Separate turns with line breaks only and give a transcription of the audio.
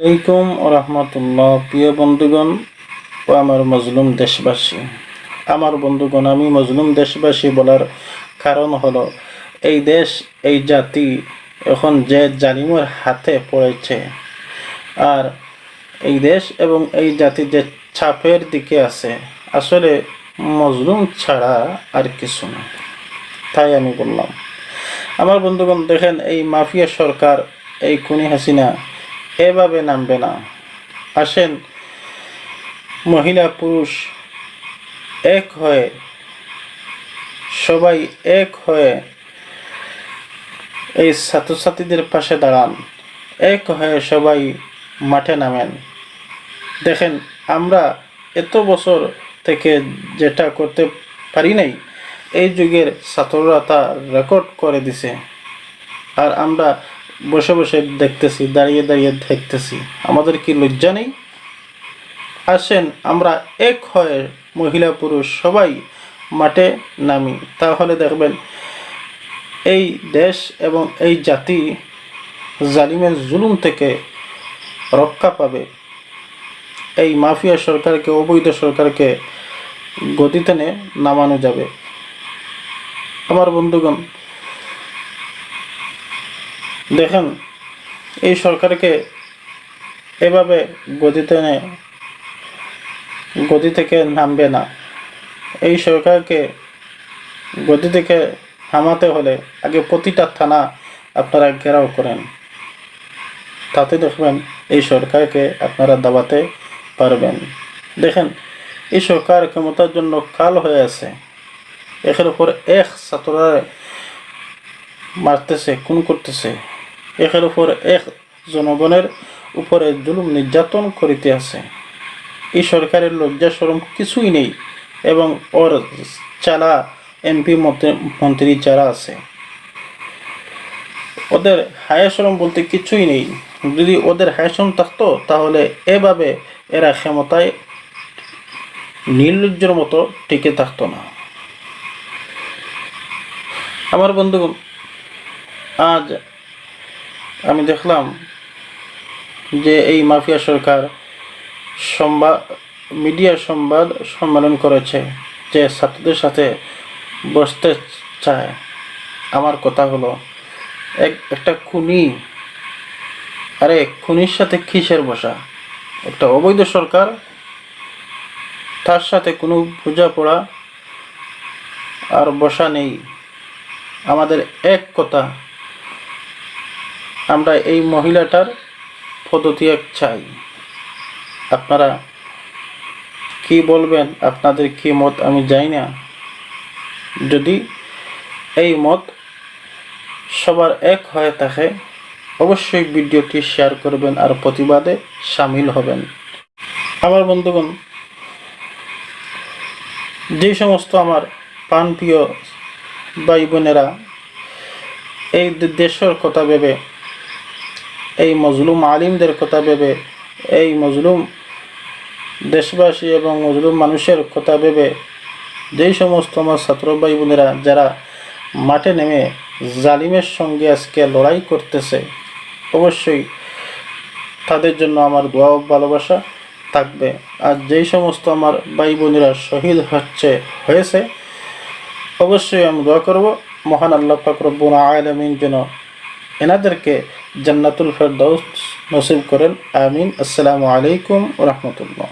আলাইকুম ও রহমতুল্লাহ। প্রিয় বন্ধুগণ ও আমার মজলুম দেশবাসী, আমার বন্ধুগণ, আমি মজলুম দেশবাসী বলার কারণ হলো, এই দেশ, এই জাতি এখন যে জালিমের হাতে পড়েছে, আর এই দেশ এবং এই জাতি যে ছাপের দিকে আছে, আসলে মজলুম ছাড়া আর কিছু না। তাই আমি বললাম, আমার বন্ধুগণ, দেখেন এই মাফিয়া সরকার, এই খুনি হাসিনা এভাবে নামবে না। আসেন, মহিলা, পুরুষ এক হয়ে, সবাই এক হয়ে এই ছাত্রছাত্রীদের পাশে দাঁড়ান। এক হয়ে সবাই মাঠে নামেন। দেখেন, আমরা এত বছর থেকে যেটা করতে পারি নাই, এই যুগের ছাত্ররা তা রেকর্ড করে দিছে। আর আমরা বসে বসে দেখতেছি, দাঁড়িয়ে দাঁড়িয়ে দেখতেছি। আমাদের কি লজ্জা নেই? আসেন, আমরা এক হয়ে মহিলা পুরুষ সবাই মাঠে নামি। তাহলে দেখবেন, এই দেশ এবং এই জাতি জালিমের জুলুম থেকে রক্ষা পাবে। এই মাফিয়া সরকারকে, অবৈধ সরকারকে গতিতে নামানো যাবে। আমার বন্ধুগণ দেখেন, এই সরকারকে এভাবে গদিতে গদি থেকে নামবে না। এই সরকারকে গদি থেকে থামাতে হলে আগে প্রতিটা থানা আপনারা ঘেরাও করেন। তাতে দেখবেন এই সরকারকে আপনারা দাবাতে পারবেন। দেখেন, এই সরকার ক্ষমতার জন্য কাল হয়ে আছে। একের উপর এক ছাত্ররা মারতেছে, খুন করতেছে। একের উপর এক জনগণের উপরে জুলুম নির্যাতন করিতে আছে। এই সরকারের লজ্জা সরম কিছুই নেই এবং ওর চালা এমপি মন্ত্রী যারা আছে, ওদের হায়া সরম বলতে কিছুই নেই। যদি ওদের হায়া সরম থাকতো, তাহলে এভাবে এরা ক্ষমতায় নির্লজ্জের মতো টিকে থাকতো না। আমার বন্ধু আজ আমি দেখলাম যে এই মাফিয়া সরকার সংবাদ মিডিয়া সংবাদ সম্মেলন করেছে যে ছাত্রদের সাথে বসতে চায়। আমার কথা হলো, এক, একটা খুনি, আরে খুনির সাথে কিসের বসা? একটা অবৈধ সরকার, তার সাথে কোনো পূজা আর বসা নেই। আমাদের এক কথা আমরা এই মহিলাটার পদত্যাগ চাই। আপনারা কি বলবেন? আপনাদের কি মত? আমি জানি না। যদি এই মত সবার এক হয়ে থাকে, অবশ্যই ভিডিওটি শেয়ার করবেন আর প্রতিবাদে সামিল হবেন। আমার বন্ধুগণ, যে সমস্ত আমার প্রাণপ্রিয় ভাই বোনেরা এই দেশের কথা ভেবে এই মজলুম আলিমদের কথা ভেবে, এই মজলুম দেশবাসী এবং মজলুম মানুষের কথা ভেবে, যেই সমস্ত আমার ছাত্র ভাই বোনেরা যারা মাঠে নেমে জালিমের সঙ্গে আজকে লড়াই করতেছে, অবশ্যই তাদের জন্য আমার দোয়া ভালোবাসা থাকবে। আর যেই সমস্ত আমার ভাই বোনেরা শহীদ হচ্ছে, হয়েছে, অবশ্যই আমি দোয়া করব, মহান আল্লাহ ফাকরব্বুল আলমিন যেন এনাদেরকে জান্নাতুল ফেরদৌস নসিব করেন আমিন আসসালামু আলাইকুম রহমতুল্লাহ